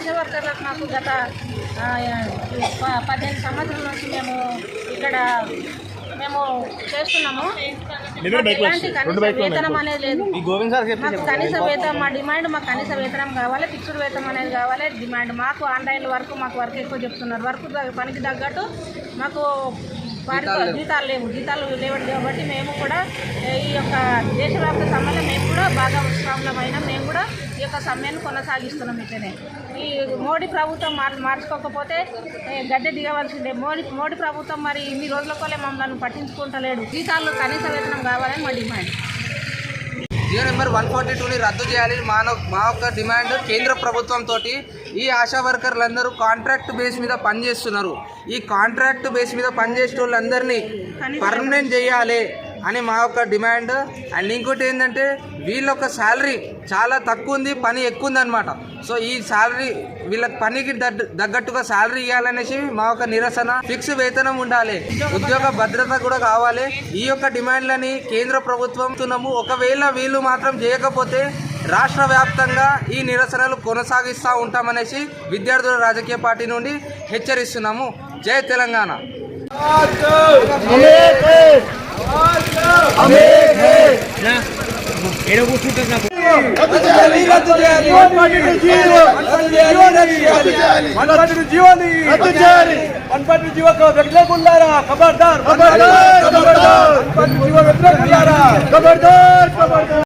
ఆశా వర్కర్లకు మాకు గత ఆ, ప- పదిహేను సంవత్సరాల నుంచి మేము ఇక్కడ మేము చేస్తున్నాము. ఎలాంటి కనీస వేతనం అనేది లేదు. మాకు కనీస వేతనం మా డిమాండ్ మాకు కనీస వేతనం కావాలి ఫిక్స్డ్ వేతనం అనేది కావాలి డిమాండ్. మాకు ఆన్లైన్ వర్క్ మాకు వర్క్ ఎక్కువ చెప్తున్నారు. వర్క్ పనికి తగ్గట్టు మాకు వారికి జీతాలు లేవు. జీతాలు లేవు. కాబట్టి మేము కూడా ఈ యొక్క దేశవ్యాప్త సమ్మెలో మేము కూడా బాగా ఉత్సాహమైన మేము కూడా యొక్క సమ్మెను కొనసాగిస్తున్నాం ఇట్లనే. ఈ మోడీ ప్రభుత్వం మార్ మార్చుకోకపోతే గద్దె దిగవలసిందే. మోడీ మోడీ ప్రభుత్వం మరి ఇన్ని రోజుల కోలే మమ్మల్ని పట్టించుకుంటలేడు. జీతాలు కనీస వేతనం కావాలని మా demand. GO number one forty టూని రద్దు చేయాలి. మా మా యొక్క డిమాండ్ కేంద్ర ప్రభుత్వంతో ఈ ఆశా వర్కర్లందరూ కాంట్రాక్ట్ బేస్ మీద పనిచేస్తున్నారు. ఈ కాంట్రాక్ట్ బేస్ మీద పనిచేసే వాళ్ళందరినీ పర్మనెంట్ చేయాలి. అని మా యొక్క డిమాండ్. అండ్ ఇంకోటి ఏంటంటే వీళ్ళ యొక్క శాలరీ చాలా తక్కువ ఉంది పని ఎక్కువ ఉంది అనమాట సో ఈ శాలరీ వీళ్ళ పనికి తగ్గట్టుగా శాలరీ ఇవ్వాలనేసి మా యొక్క నిరసన ఫిక్స్ వేతనం ఉండాలి. ఉద్యోగ భద్రత కూడా కావాలి. ఈ యొక్క డిమాండ్లని కేంద్ర ప్రభుత్వం ఒకవేళ వీళ్ళు మాత్రం చేయకపోతే రాష్ట్ర వ్యాప్తంగా ఈ నిరసనలు కొనసాగిస్తూ ఉంటామనేసి విద్యార్థుల రాజకీయ పార్టీ నుండి హెచ్చరిస్తున్నాము. జై తెలంగాణ. અમે ના એનો પૂછું તો ના ખબરદાર ખબરદાર ખબરદાર ખબરદાર